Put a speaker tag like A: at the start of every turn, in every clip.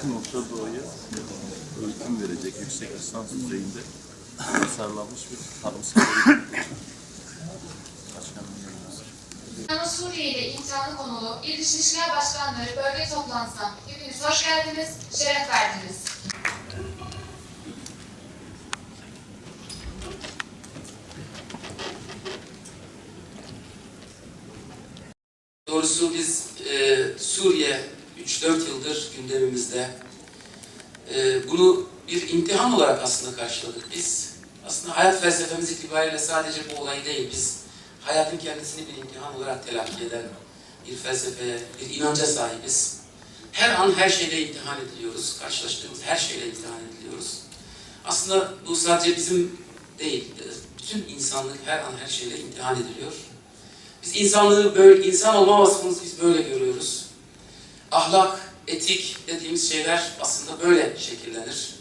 A: yakın Orta Doğu'ya eğitim verecek yüksek lisans düzeyinde tasarlanmış bir tarımsal. Başkanım
B: Suriye ile imtihanı konulu İl İlişkiler Başkanları bölge toplantısına hepiniz hoş geldiniz, şeref verdiniz.
C: Doğrusu biz e, Suriye 3-4 yıldır gündemimizde. E, bunu bir imtihan olarak aslında karşıladık biz. Aslında hayat felsefemiz itibariyle sadece bu olayı değil, biz hayatın kendisini bir imtihan olarak telakki eden bir felsefeye, bir inanca sahibiz. Her an her şeyle imtihan ediliyoruz, karşılaştığımız her şeyle imtihan ediliyoruz. Aslında bu sadece bizim değil, bütün insanlık her an her şeyle imtihan ediliyor. Biz insanlığı böyle, insan olma vasfımızı biz böyle görüyoruz. Ahlak, etik dediğimiz şeyler aslında böyle şekillenir.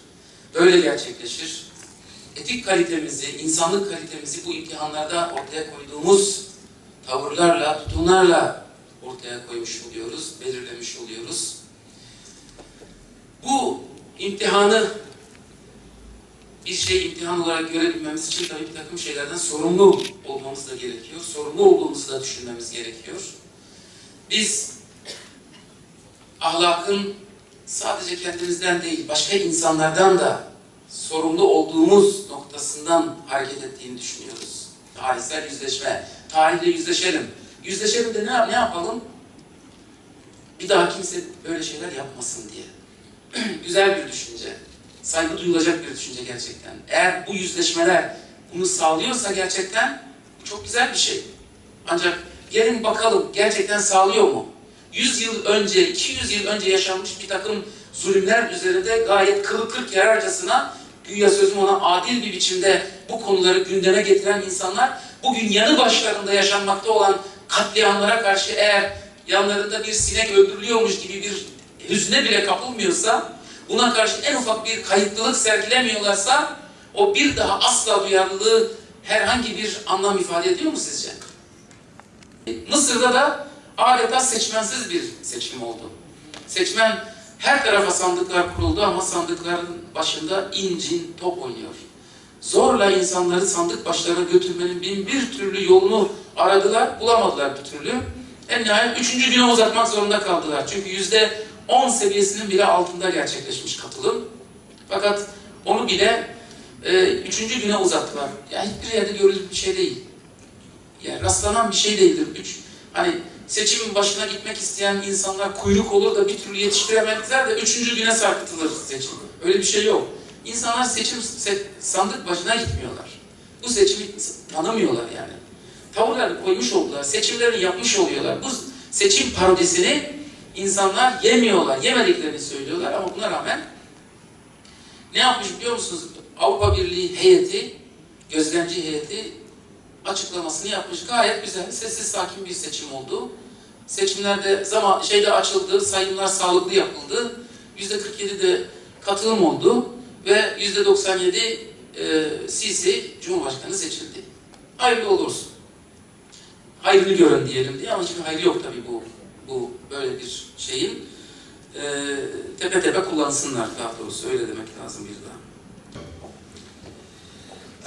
C: Böyle gerçekleşir. Etik kalitemizi, insanlık kalitemizi bu imtihanlarda ortaya koyduğumuz tavırlarla, tutumlarla ortaya koymuş oluyoruz, belirlemiş oluyoruz. Bu imtihanı bir şey imtihan olarak görebilmemiz için tabii bir takım şeylerden sorumlu olmamız da gerekiyor. Sorumlu olduğumuzu da düşünmemiz gerekiyor. Biz ahlakın sadece kendimizden değil, başka insanlardan da sorumlu olduğumuz noktasından hareket ettiğini düşünüyoruz. Tarihsel yüzleşme, tarihle yüzleşelim. Yüzleşelim de ne, ne yapalım? Bir daha kimse böyle şeyler yapmasın diye. Güzel bir düşünce saygı duyulacak bir düşünce gerçekten. Eğer bu yüzleşmeler bunu sağlıyorsa gerçekten bu çok güzel bir şey. Ancak gelin bakalım gerçekten sağlıyor mu? 100 yıl önce, 200 yıl önce yaşanmış bir takım zulümler üzerinde gayet kılı kırk yararcasına güya sözüm ona adil bir biçimde bu konuları gündeme getiren insanlar bugün yanı başlarında yaşanmakta olan katliamlara karşı eğer yanlarında bir sinek öldürülüyormuş gibi bir hüzne bile kapılmıyorsa buna karşı en ufak bir kayıtlılık sergilemiyorlarsa o bir daha asla duyarlılığı herhangi bir anlam ifade ediyor mu sizce? Mısır'da da adeta seçmensiz bir seçim oldu. Seçmen her tarafa sandıklar kuruldu ama sandıkların başında incin top oynuyor. Zorla insanları sandık başlarına götürmenin bin bir türlü yolunu aradılar, bulamadılar bir türlü. En nihayet üçüncü güne uzatmak zorunda kaldılar. Çünkü yüzde 10 seviyesinin bile altında gerçekleşmiş katılım. Fakat onu bile e, üçüncü güne uzattılar. Yani hiçbir yerde görüldüğü bir şey değil. Yani rastlanan bir şey değildir. Üç, hani seçimin başına gitmek isteyen insanlar kuyruk olur da bir türlü yetiştiremezler de üçüncü güne sarkıtılır seçim. Öyle bir şey yok. İnsanlar seçim se- sandık başına gitmiyorlar. Bu seçimi tanımıyorlar yani. Tavırlarını koymuş oldular, seçimlerini yapmış oluyorlar. Bu seçim parodisini insanlar yemiyorlar, yemediklerini söylüyorlar ama buna rağmen ne yapmış biliyor musunuz? Avrupa Birliği heyeti, gözlemci heyeti açıklamasını yapmış. Gayet güzel, sessiz sakin bir seçim oldu. Seçimlerde zaman şeyde açıldı, sayımlar sağlıklı yapıldı. Yüzde 47 de katılım oldu ve yüzde 97 e, Sisi Cumhurbaşkanı seçildi. Hayırlı olursun. Hayrını görün diyelim diye ama çünkü hayrı yok tabii bu bu böyle bir şeyin e, tepe tepe kullansınlar daha doğrusu öyle demek lazım bir daha.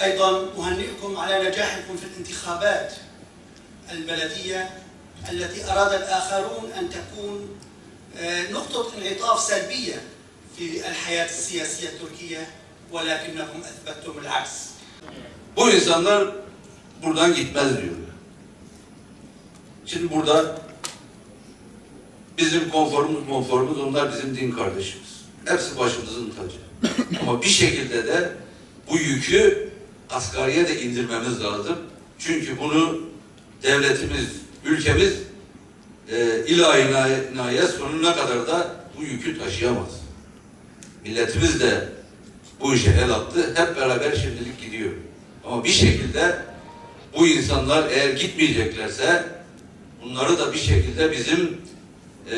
D: أيضا أهنئكم على نجاحكم في الانتخابات البلدية التي أراد الآخرون أن تكون آه، نقطة انعطاف سلبية في الحياة السياسية التركية ولكنكم أثبتتم العكس
E: Bu insanlar buradan gitmez diyorlar. Şimdi burada bizim konforumuz konforumuz onlar bizim din kardeşimiz. Hepsi başımızın tacı. Ama bir şekilde de bu yükü asgariye de indirmemiz lazım. Çünkü bunu devletimiz, ülkemiz e, ilahi nihayet sonuna kadar da bu yükü taşıyamaz. Milletimiz de bu işe el attı. Hep beraber şimdilik gidiyor. Ama bir şekilde bu insanlar eğer gitmeyeceklerse bunları da bir şekilde bizim e,